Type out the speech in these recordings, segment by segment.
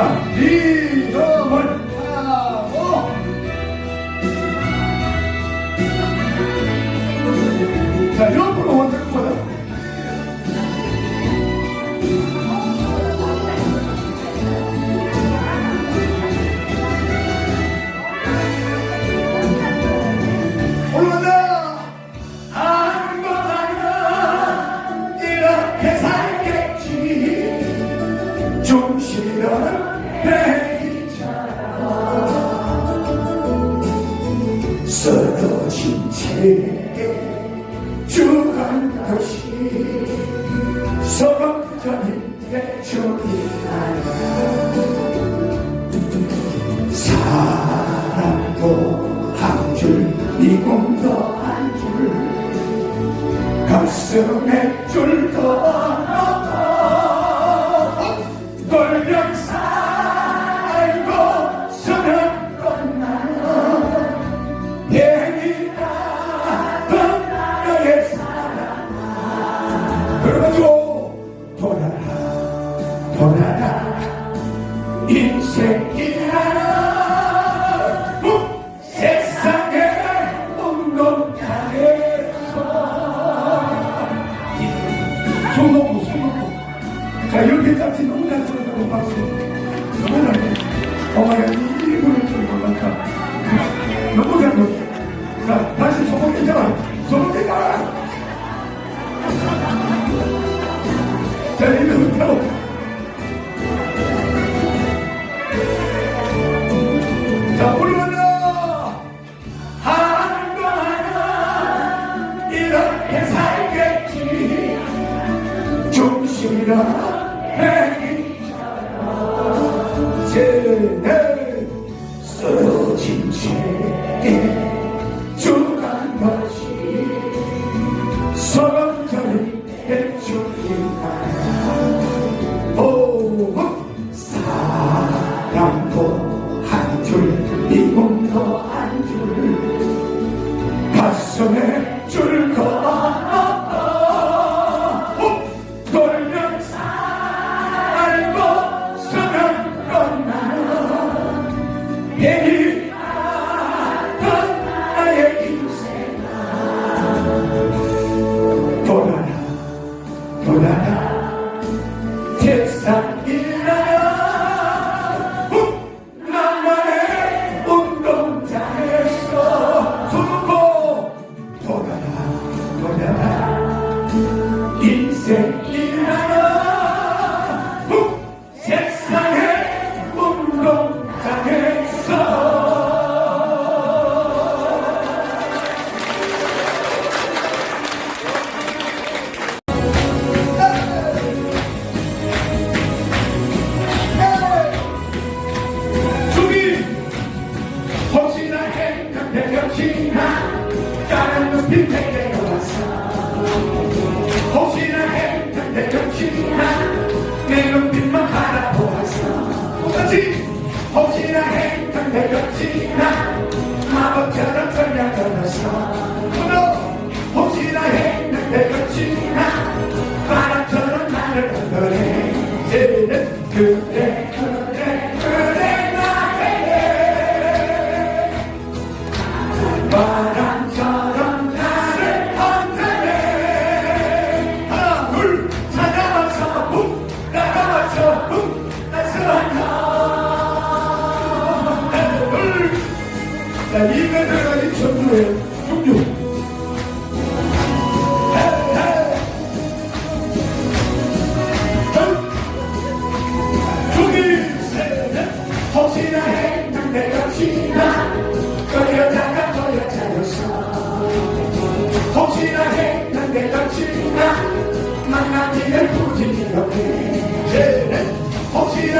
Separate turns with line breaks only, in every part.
done. 사랑도 한 줄, 미움도 know? 빈택에 돌아서 혹시나 했는데 정신이나 내 눈빛만 바라보았어 똑같이 혹시나 했는데 정신이나 마법처럼 걸려들었어 혹시나 했는데 정신이나 바람처럼 나를 흔들해 이제는 그래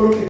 그렇게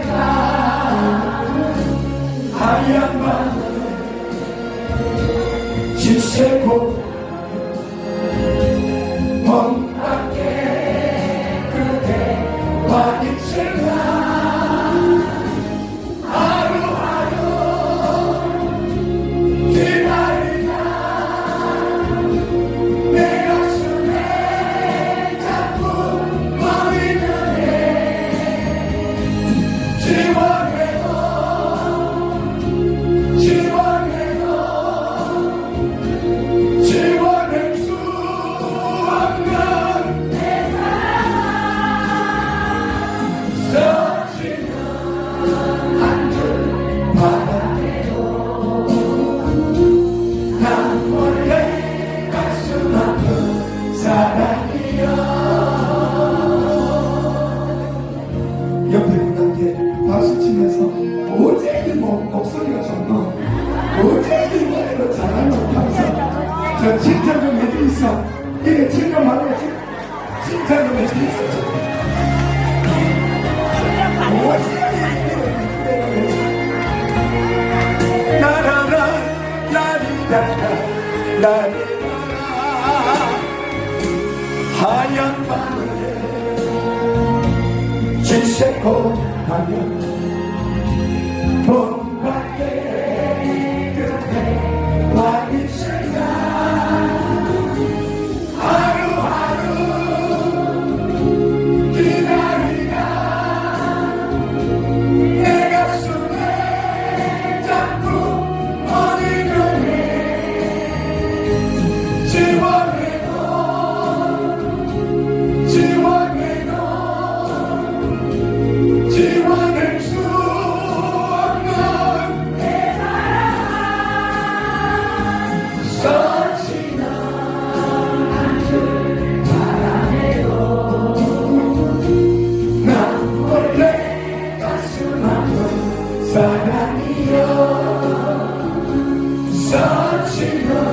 그 하얀 밤 지새고 해주있어. 이게 칭찬 말고 칭찬 좀 해주있어. 나라라 라리라라 라리라 하얀 밤에 질색고 가면 사람이여 서지나